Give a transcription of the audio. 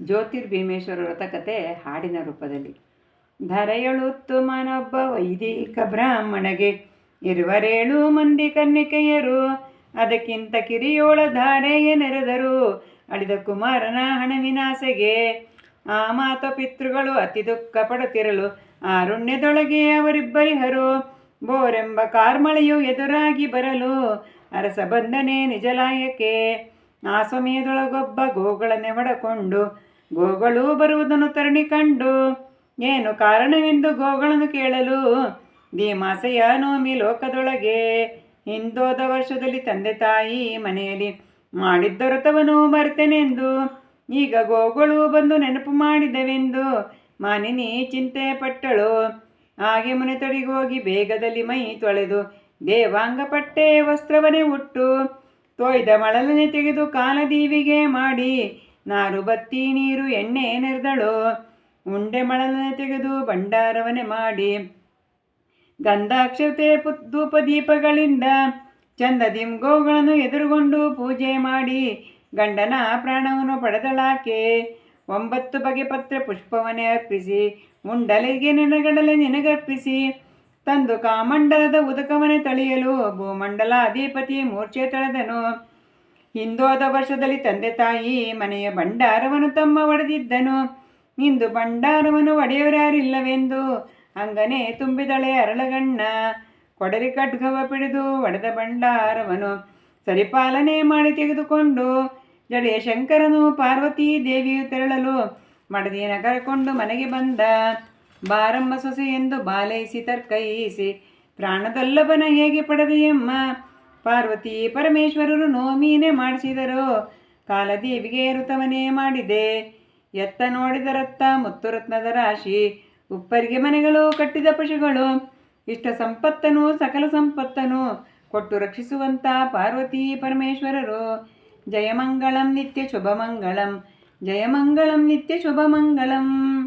ಜ್ಯೋತಿರ್ಭೀಮೇಶ್ವರ ವ್ರತಕತೆ ಹಾಡಿನ ರೂಪದಲ್ಲಿ. ಧರೆಯಳುತ್ತು ಮನೊಬ್ಬ ವೈದಿಕ ಬ್ರಾಹ್ಮಣಗೆ ಇರುವರೇಳು ಮಂದಿ ಕನ್ನಿಕೆಯರು, ಅದಕ್ಕಿಂತ ಕಿರಿಯೋಳ ಧಾರೆಯ ನೆರೆದರು ಅಳಿದ ಕುಮಾರನ ಹಣವಿನಾಸೆಗೆ ಆ ಮಾತ ಪಿತೃಗಳು ಅತಿ ದುಃಖ ಪಡುತ್ತಿರಲು ಆರುಣ್ಯದೊಳಗೆ ಅವರಿಬ್ಬರಿಹರು ಬೋರೆಂಬ ಕಾರ್ಮಳೆಯು ಎದುರಾಗಿ ಬರಲು ಅರಸ ಬಂದನೆ ನಿಜಲಾಯಕ್ಕೆ ಆ ಸಮಯದೊಳಗೊಬ್ಬ ಗೋಗಳನ್ನೇ ಮಡಕೊಂಡು ಗೋಗಳು ಬರುವುದನ್ನು ತರಣಿ ಕಂಡು, ಏನು ಕಾರಣವೆಂದು ಗೋಗಳನ್ನು ಕೇಳಲು, ಧೀಮಾಸೆಯ ನೋಮಿ ಲೋಕದೊಳಗೆ ಹಿಂದೋದ ವರ್ಷದಲ್ಲಿ ತಂದೆ ತಾಯಿ ಮನೆಯಲ್ಲಿ ಮಾಡಿದ್ದ ವ್ರತವನ್ನು ಮರೆತೆನೆಂದು, ಈಗ ಗೋಗಳು ಬಂದು ನೆನಪು ಮಾಡಿದವೆಂದು ಮಾನಿನಿ ಚಿಂತೆ ಪಟ್ಟಳು. ಹಾಗೆ ಮನೆ ಹೋಗಿ ಬೇಗದಲ್ಲಿ ಮೈ ತೊಳೆದು ದೇವಾಂಗ ಪಟ್ಟೆ ವಸ್ತ್ರವನ್ನೇ ಉಟ್ಟು ತೊಯ್ದ ಮಳಲನೆ ತೆಗೆದು ಕಾಲದೀವಿಗೆ ಮಾಡಿ, ನಾರು ಬತ್ತಿ ನೀರು ಎಣ್ಣೆ ನೆರೆದಳು, ಉಂಡೆ ಮಳಲನೆ ತೆಗೆದು ಭಂಡಾರವನೆ ಮಾಡಿ. ಗಂಧಾಕ್ಷತೆ ಧೂಪ ದೀಪಗಳಿಂದ ಚಂದ ದಿಂಗೋಗಳನ್ನು ಎದುರುಗೊಂಡು ಪೂಜೆ ಮಾಡಿ, ಗಂಡನ ಪ್ರಾಣವನ್ನು ಪಡೆದಳಾಕೆ ಒಂಬತ್ತು ಬಗೆ ಪತ್ರ ಪುಷ್ಪವನ್ನೇ ಅರ್ಪಿಸಿ ಉಂಡಲಿಗೆ ನೆನಗಡಲೆ ನಿನಗರ್ಪಿಸಿ ತಂದು ಕಾಮಂಡಲದ ಉದಕವನೆ ತಳಿಯಲು ಭೂಮಂಡಲ ಅಧಿಪತಿ ಮೂರ್ಛೆ ತಳೆದನು. ಹಿಂದೋದ ವರ್ಷದಲ್ಲಿ ತಂದೆ ತಾಯಿ ಮನೆಯ ಭಂಡಾರವನ್ನು ತಮ್ಮ ಒಡೆದಿದ್ದನು. ಇಂದು ಭಂಡಾರವನ್ನು ಒಡೆಯವರಾರಿಲ್ಲವೆಂದು ಹಂಗನೆ ತುಂಬಿದಳೆ ಅರಳಗಣ್ಣ. ಕೊಡಲಿ ಖಡ್ಗವ ಪಿಡಿದು ಒಡೆದ ಭಂಡಾರವನು. ಸರಿಪಾಲನೆ ಮಾಡಿ ತೆಗೆದುಕೊಂಡು ಜಡೆಯ ಶಂಕರನು ಪಾರ್ವತೀ ದೇವಿಯು ತೆರಳಲು ಮಡದಿಯನ್ನು ಕರೆಕೊಂಡು ಮನೆಗೆ ಬಂದ. ಬಾರಮ್ಮ ಸೊಸೆ ಎಂದು ಬಾಲೈಸಿ ತರ್ಕೈಸಿ ಪ್ರಾಣದಲ್ಲಭನ ಹೇಗೆ ಪಡೆದೆಯಮ್ಮ ಪಾರ್ವತಿ ಪರಮೇಶ್ವರರು ನೋಮೀನೆ ಮಾಡಿಸಿದರು. ಕಾಲದೇವಿಗೆ ಋತವನೇ ಮಾಡಿದೆ. ಎತ್ತ ನೋಡಿದರತ್ತ ಮುತ್ತು ರಾಶಿ. ಉಪ್ಪರಿಗೆ ಮನೆಗಳು, ಕಟ್ಟಿದ ಪಶುಗಳು. ಇಷ್ಟ ಸಂಪತ್ತನು, ಸಕಲ ಸಂಪತ್ತನು. ಕೊಟ್ಟು ರಕ್ಷಿಸುವಂಥ ಪಾರ್ವತಿ ಪರಮೇಶ್ವರರು. ಜಯಮಂಗಳಂ ನಿತ್ಯ ಶುಭಮಂಗಳಂ. ಜಯಮಂಗಳಂ ನಿತ್ಯ ಶುಭಮಂಗಳಂ.